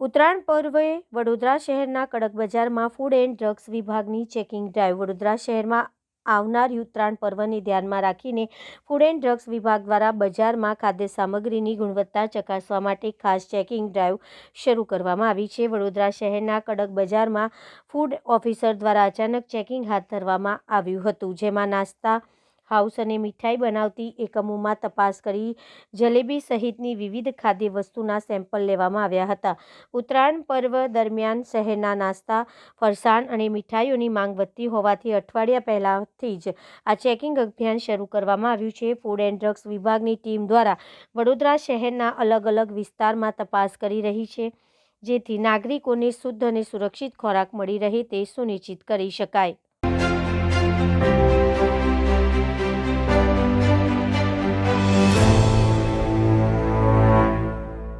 ઉત્તરાયણ પર્વે વડોદરા શહેરના કડક બજારમાં ફૂડ એન્ડ ડ્રગ્સ વિભાગની ચેકિંગ ડ્રાઈવ વડોદરા શહેરમાં આવનાર ઉત્તરાયણ પર્વને ધ્યાનમાં રાખીને ફૂડ એન્ડ ડ્રગ્સ વિભાગ દ્વારા બજારમાં ખાદ્ય સામગ્રીની ગુણવત્તા ચકાસવા માટે ખાસ ચેકિંગ ડ્રાઈવ શરૂ કરવામાં આવી છે. વડોદરા શહેરના કડક બજારમાં ફૂડ ઓફિસર દ્વારા અચાનક ચેકિંગ હાથ ધરવામાં આવ્યું હતું, જેમાં નાસ્તા હાઉસ અને મીઠાઈ બનાવતી એકમોમાં તપાસ કરી જલેબી સહિતની વિવિધ ખાદ્ય વસ્તુના સેમ્પલ લેવામાં આવ્યા હતા. ઉત્તરાયણ પર્વ દરમિયાન શહેરના નાસ્તા, ફરસાણ અને મીઠાઈઓની માંગ વધતી હોવાથી અઠવાડિયા પહેલાંથી જ આ ચેકિંગ અભિયાન શરૂ કરવામાં આવ્યું છે. ફૂડ એન્ડ ડ્રગ્સ વિભાગની ટીમ દ્વારા વડોદરા શહેરના અલગ અલગ વિસ્તારમાં તપાસ કરી રહી છે, જેથી નાગરિકોને શુદ્ધ અને સુરક્ષિત ખોરાક મળી રહે તે સુનિશ્ચિત કરી શકાય.